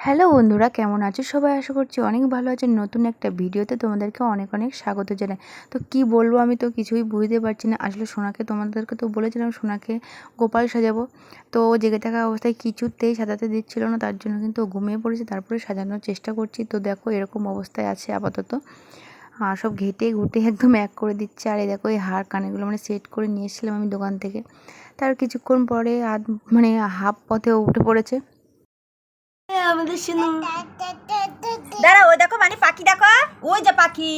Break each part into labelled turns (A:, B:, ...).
A: Hello বন্ধুরা, কেমন আছো? সবাই আশা করছি অনেক ভালো আছে। নতুন একটা ভিডিওতে তোমাদেরকে অনেক অনেক স্বাগত জানাই। তো কি বলব, আমি তো কিছুই বুঝতে পারছি না। আসলে সোনাকে তোমাদেরকে তো বলেছিলাম, সোনাকে গোপাল সাজাবো। তো জেগে থাকা অবস্থায় কিছুতেই সাজাতে দিচ্ছিল না, তার জন্য কিন্তু ঘুমিয়ে পড়েছে। তারপরে সাজানোর চেষ্টা করছি। তো দেখো, এরকম অবস্থায় আছে আপাতত। আর সব ঘেটে ঘুটে একদম এক করে দিচ্ছে। আর এই দেখো, এই হার কানেগুলো মানে সেট করে নিয়ে এসেছিলাম আমি দোকান থেকে। তার কিছুক্ষণ পরে আধ মানে হাফ পথে উঠে পড়েছে।
B: আমাদের সিনু
C: দাঁড়াও ওই দেখো মানে পাখি দেখো। ওই যে পাখি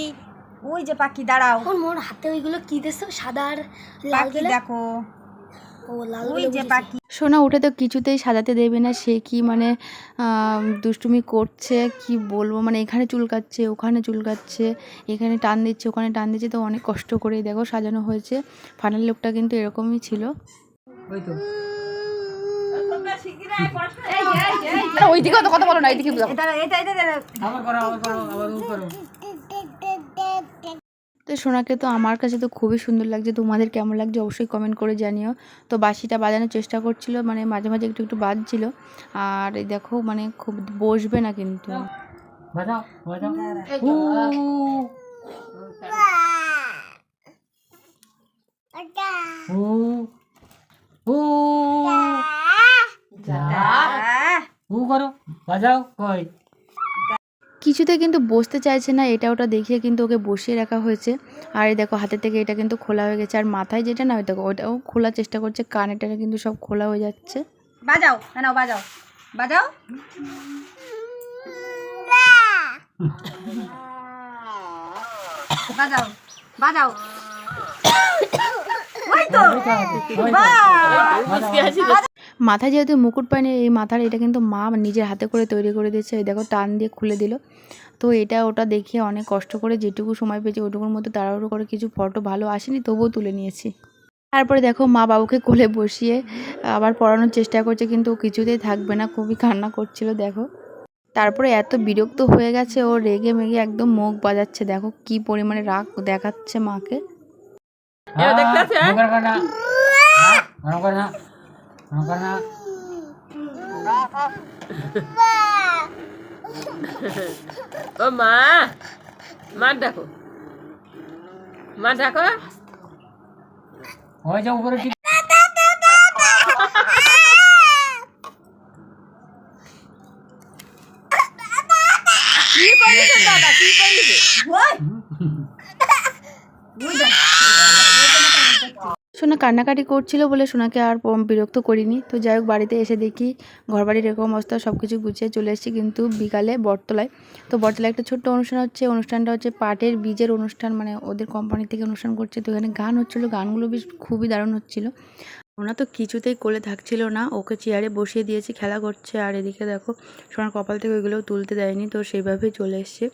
C: ওই যে পাখি দাঁড়াও।
B: এখন মোর হাতে ওইগুলো কি দিছো সাদা আর লাল
C: পাখি
B: গুলো?
C: দেখো।
B: ও লাল
C: ওই যে পাখি।
A: সোনা উঠে তো কিছুতেই সাজাতে দেবে না সে কি মানে দুষ্টুমি করছে কি বলব? মানে এখানে চুলকাচ্ছে ওখানে চুলকাচ্ছে এখানে টান দিচ্ছে ওখানে টান দিচ্ছে তো অনেক কষ্ট করে দেখো সাজানো হয়েছে। ফাইনাল লুকটা কিন্তু এরকমই ছিল। ওইদিকে তো কথা বলো না এইদিকে
C: এটা এটা এটা এটা-
A: তো সোনাকে তো আমার কাছে তো খুবই সুন্দর লাগছে তোমাদের কেমন লাগছে অবশ্যই কমেন্ট করে জানিও। তো বাঁশিটা বাজানোর চেষ্টা করছিল মানে মাঝে মাঝে একটু একটু বাজছিল। আর এই দেখো মানে খুব বসবে না কিন্তু।
D: করো বাজাও কই?
A: কিছুতে কিন্তু বসতে চাইছে না এটা ওটা দেখিয়ে কিন্তু ওকে বসিয়ে রাখা হয়েছে। আর এই দেখো হাতে থেকে এটা কিন্তু খোলা হয়ে গেছে আর মাথায় যেটা না ওই দেখো ওটাও খোলার চেষ্টা করছে কানে টানে কিন্তু সব খোলা হয়ে যাচ্ছে।
C: বাজাও না বাজাও। বাজাও। বাজাও বাজাও। ওই তো। বাহ!
A: মাথায় যেহেতু মুকুট পায়নি এই মাথার এটা কিন্তু মা নিজের হাতে করে তৈরি করে দিয়েছে। এই দেখো টান দিয়ে খুলে দিল। তো এটা ওটা দেখিয়ে অনেক কষ্ট করে যেটুকু সময় পেয়েছি ওটুকুর মধ্যে তাড়াহুড়ো করে কিছু ফটো ভালো আসেনি তবুও তুলে নিয়েছি। তারপরে দেখো মা বাবুকে কোলে বসিয়ে আবার পড়ানোর চেষ্টা করছে কিন্তু ও কিছুতেই থাকবে না খুবই কান্না করছিল দেখো। তারপরে এত বিরক্ত হয়ে গেছে ও রেগে মেগে একদম মুখ বাজাচ্ছে দেখো কি পরিমাণে রাগ দেখাচ্ছে মাকে।
D: করো না করো করো না করো করো না
E: ও মা মা ডাকো মা ডাকো
D: ওই যে উপরে কি
A: সোনা কান্নাকাটি করছিল বলে সোনাকে আর বিরক্ত করিনি। তো যাই হোক, বাড়িতে এসে দেখি ঘর বাড়ির এরকম অবস্থা সব কিছু গুছিয়ে চলে এসেছি কিন্তু বিকালে বটতলায়। তো বটতলায় একটা ছোট্ট অনুষ্ঠান হচ্ছে, অনুষ্ঠানটা হচ্ছে পাটের বীজের অনুষ্ঠান মানে ওদের কোম্পানি থেকে অনুষ্ঠান করছে। তো এখানে গান হচ্ছিল, গানগুলো বেশ খুবই দারুণ হচ্ছিল। ওনা তো কিছুতেই কোলে থাকছিল না, ওকে চেয়ারে বসিয়ে দিয়েছি, খেলা করছে। আর এদিকে দেখো, সোনার কপাল থেকে ওইগুলো তুলতে দেয়নি, তো সেইভাবেই চলে এসছে।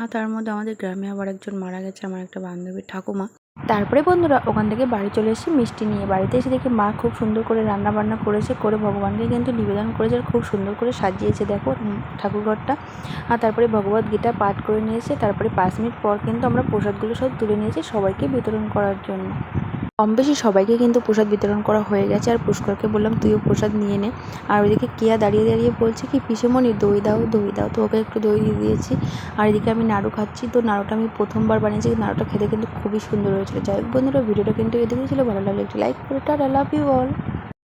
A: আর তার মধ্যে আমাদের গ্রামে আবার একজন মারা গেছে, আমার একটা বান্ধবীর ঠাকুমা। তারপরে বন্ধুরা ওখান থেকে বাড়ি চলে এসেছি মিষ্টি নিয়ে বাড়িতে এসে দেখি মা খুব সুন্দর করে রান্না বান্না করেছে, করে ভগবানকে কিন্তু নিবেদন করেছে খুব সুন্দর করে সাজিয়েছে দেখো ঠাকুরঘরটা আর তারপরে ভগবত গীতা পাঠ করে নিয়েছে, তারপরে পাঁচ মিনিট পর কিন্তু আমরা প্রসাদগুলো সব তুলে নিয়েছি সবাইকে বিতরণ করার জন্য। কম বেশি সবাইকে কিন্তু প্রসাদ বিতরণ করা হয়ে গেছে। আর পুষ্করকে বললাম, তুইও প্রসাদ নিয়ে নে। আর ওইদিকে কেয়া দাঁড়িয়ে দাঁড়িয়ে বলছে কি, পিসেমণি, দই দাও দই দাও। তো ওকে একটু দই দিয়ে দিয়েছি। আর এদিকে আমি নাড়ু খাচ্ছি। তো নাড়ুটা আমি প্রথমবার বানিয়েছি। নাড়ুটা খেতে কিন্তু খুবই সুন্দর হয়েছিল। যাই হোক বন্ধুরা, ভিডিওটা কিন্তু এদিকে ছিল। ভালো লাগলে একটু লাইক করে, টাটা লাভ ইউ অল